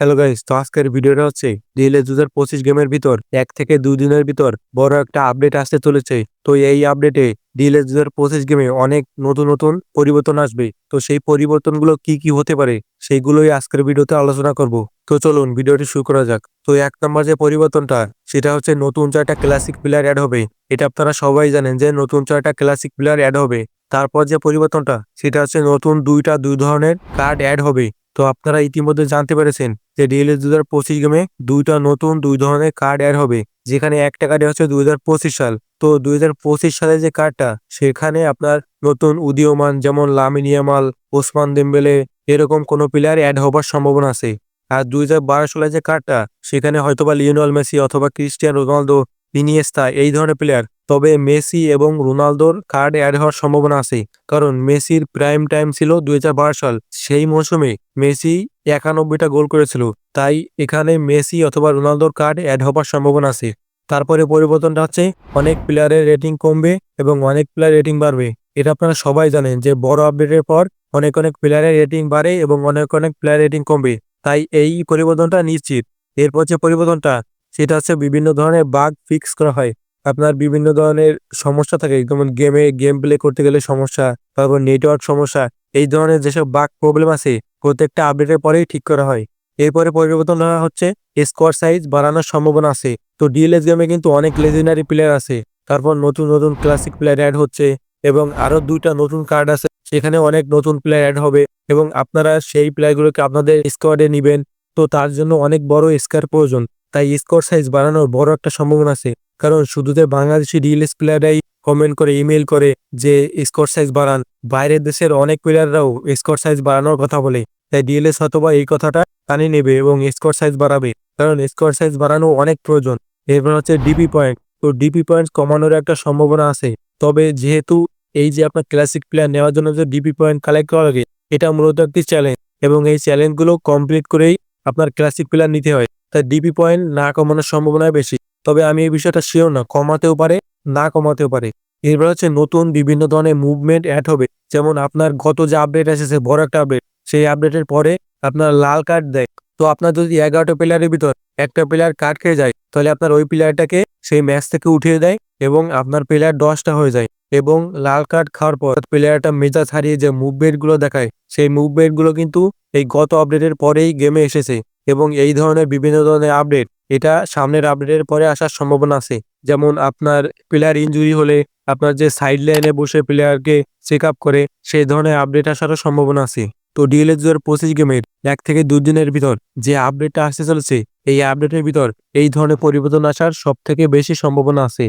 Hello guys, তো আজকের ভিডিওটা হচ্ছে ডিএলএস দু হাজার পঁচিশ গেমের ভিতর, এক থেকে দুই দিনের ভিতর বড় একটা আপডেট আসতে চলেছে। তো এই আপডেটে ডিএলএস দু হাজার পঁচিশ গেমে অনেক নতুন নতুন পরিবর্তন আসবে। তো সেই পরিবর্তনগুলো কি কি হতে পারে সেইগুলোই আজকের ভিডিওতে আলোচনা করব। তো চলুন ভিডিওটি শুরু করা যাক। তো এক নম্বর যে পরিবর্তনটা, সেটা হচ্ছে নতুন চারটা ক্লাসিক প্লেয়ার অ্যাড হবে। এটা আপনারা সবাই জানেন যে নতুন চারটা ক্লাসিক প্লেয়ার অ্যাড হবে। তারপর যে পরিবর্তনটা, সেটা হচ্ছে নতুন দুইটা দুই ধরনের কার্ড অ্যাড হবে। তো আপনারা ইতিমধ্যে জানতে পেরেছেন যে ডিএলএস দু হাজার পঁচিশ গেমে দুইটা নতুন, দুই ধরনের কার্ড অ্যাড হবে। যেখানে একটা কার্ডে হচ্ছে দুই হাজার পঁচিশ সাল। তো দুই হাজার পঁচিশ সালের যে কার্ডটা সেখানে আপনার নতুন উদীয়মান যেমন লামিনিয়ামাল ওসমান দেম্বেলে এরকম কোনো প্লেয়ার অ্যাড হবার সম্ভাবনা আছে। আর দুই সালের যে কার্ডটা সেখানে হয়তোবা লিওনাল মেসি অথবা ক্রিস্টিয়ান রোনালদো ইনিয়েস্তা এই ধরনের প্লেয়ার তবে মেসি এবং রোনালদোর কার্ড অ্যাড হওয়ার সম্ভাবনা আছে কারণ মেসির প্রাইম টাইম ছিল দু হাজার বারো সাল। সেই মৌসুমে মেসি একানব্বইটা গোল করেছিল। তাই এখানে মেসি অথবা রোনালদোর কার্ড অ্যাড হবার সম্ভাবনা আছে। তারপরে পরিবর্তনটা হচ্ছে অনেক প্লেয়ারের রেটিং কমবে এবং অনেক প্লেয়ার রেটিং বাড়বে। এটা আপনারা সবাই জানেন যে বড় আপডেটের পর অনেক অনেক প্লেয়ারের রেটিং বাড়ে এবং অনেক অনেক প্লেয়ার রেটিং কমবে। তাই এই পরিবর্তনটা নিশ্চিত। এরপর যে পরিবর্তনটা সেটা হচ্ছে বিভিন্ন ধরনের বাগ ফিক্স করা হয়। আপনার বিভিন্ন ধরনের সমস্যা থাকে, যেমন গেমে গেম প্লে করতে গেলে সমস্যা, তারপর নেটওয়ার্ক সমস্যা, এই ধরনের যেসব বাগ প্রবলেম আছে, প্রত্যেকটা আপডেটের পরেই ঠিক করা হয়। এরপরে পরিবর্তন হওয়া হচ্ছে স্কোয়ার সাইজ বাড়ানোর সম্ভাবনা আছে। তো ডিএলএস গেমে কিন্তু অনেক লেজেন্ডারি প্লেয়ার আছে। তারপর নতুন নতুন ক্লাসিক প্লেয়ার অ্যাড হচ্ছে এবং আরও দুইটা নতুন কার্ড আছে, সেখানে অনেক নতুন প্লেয়ার অ্যাড হবে এবং আপনারা সেই প্লেয়ারগুলোকে আপনাদের স্কোয়াডে নেবেন। তো তার জন্য অনেক বড় স্কোয়ার প্রয়োজন। তাই স্কোর সাইজ বাড়ানোর বড় একটা সম্ভাবনা আছে। কারণ শুধু যে বাংলাদেশি ডিএলএস প্লেয়াররাই কমেন্ট করে ইমেল করে যে স্কোর সাইজ বাড়ান, বাইরের দেশের অনেক প্লেয়াররাও স্কোর সাইজ বাড়ানোর কথা বলে। তাই ডিএলএস হয়তোবা এই কথাটা কানে নেবে এবং স্কোর সাইজ বাড়াবে। কারণ স্কোর সাইজ বাড়ানো অনেক প্রয়োজন। এরপর হচ্ছে ডিপি পয়েন্ট তো ডিপি পয়েন্ট কমানোর একটা সম্ভাবনা আছে। তবে যেহেতু এই যে আপনার ক্লাসিক প্লেয়ার নেওয়ার জন্য যে ডিপি পয়েন্ট কালেক্ট করা লাগে, এটা মূলত একটি চ্যালেঞ্জ এবং এই চ্যালেঞ্জগুলো কমপ্লিট করেই আপনার ক্লাসিক প্লেয়ার নিতে হয়। তাই ডিপি পয়েন্ট না কমানোর সম্ভাবনা বেশি। তবে আমি এই বিষয়টা শিওর না, কমাতেও পারে, না কমাতেও পারে। এরপর হচ্ছে নতুন বিভিন্ন ধরনের মুভমেন্ট অ্যাড হবে। যেমন আপনার গত যে আপডেট এসেছে, বড় একটা আপডেট সেই আপডেটের পরে আপনার লাল কার্ড দেয়। তো আপনার যদি এগারোটা প্লেয়ারের ভিতর একটা প্লেয়ার কার্ড খেয়ে যায়, তাহলে আপনার ওই প্লেয়ারটাকে সেই ম্যাচ থেকে উঠিয়ে দেয় এবং আপনার প্লেয়ার দশটা হয়ে যায়। এবং লাল কার্ড খাওয়ার পর প্লেয়ারটা মেজাজ হারিয়ে যে মুভমেন্টগুলো দেখায়, সেই মুভমেন্টগুলো কিন্তু এই গত আপডেটের পরেই গেমে এসেছে। এবং এই ধরনের বিভিন্ন ধরনের আপডেট এটা সামনের আপডেটের পরে আসার সম্ভাবনা আছে। যেমন আপনার প্লেয়ার ইনজুরি হলে আপনার যে সাইড লাইনে বসে প্লেয়ারকে চেক আপ করে, সেই ধরনের আপডেট আসারও সম্ভাবনা আছে। তো ডিএলএস দু হাজার পঁচিশ গেমের এক থেকে দুই দিনের ভিতর যে আপডেটটা আসতে চলেছে, এই আপডেটের ভিতর এই ধরনের পরিবর্তন আসার সব থেকে বেশি সম্ভাবনা আছে।